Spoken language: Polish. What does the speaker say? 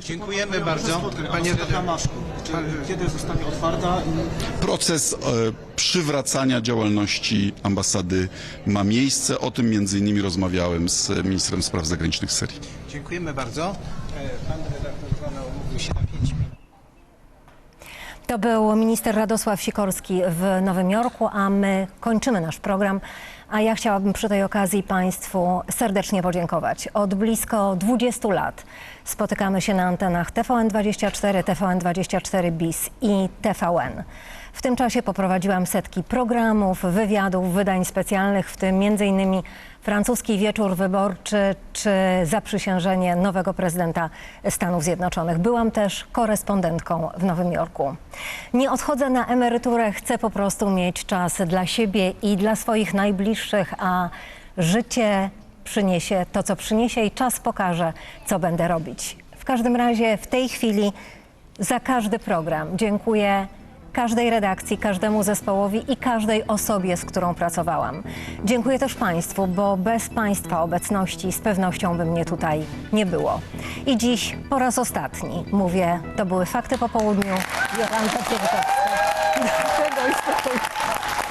Dziękujemy bardzo. Panie czy, kiedy zostanie otwarta Proces e, przywracania działalności ambasady ma miejsce. O tym między innymi rozmawiałem z ministrem spraw zagranicznych Syrii. Dziękujemy bardzo. E, Pan redaktor Pana umówił się na 5 minut. To był minister Radosław Sikorski w Nowym Jorku, a my kończymy nasz program. A ja chciałabym przy tej okazji Państwu serdecznie podziękować. Od blisko 20 lat spotykamy się na antenach TVN24, TVN24 BIS i TVN. W tym czasie poprowadziłam setki programów, wywiadów, wydań specjalnych, w tym m.in. francuski wieczór wyborczy czy zaprzysiężenie nowego prezydenta Stanów Zjednoczonych. Byłam też korespondentką w Nowym Jorku. Nie odchodzę na emeryturę, chcę po prostu mieć czas dla siebie i dla swoich najbliższych, a życie przyniesie to, co przyniesie i czas pokaże, co będę robić. W każdym razie w tej chwili za każdy program dziękuję każdej redakcji, każdemu zespołowi i każdej osobie, z którą pracowałam. Dziękuję też Państwu, bo bez Państwa obecności z pewnością by mnie tutaj nie było. I dziś po raz ostatni mówię, to były fakty po południu. Jolanta spokojnego.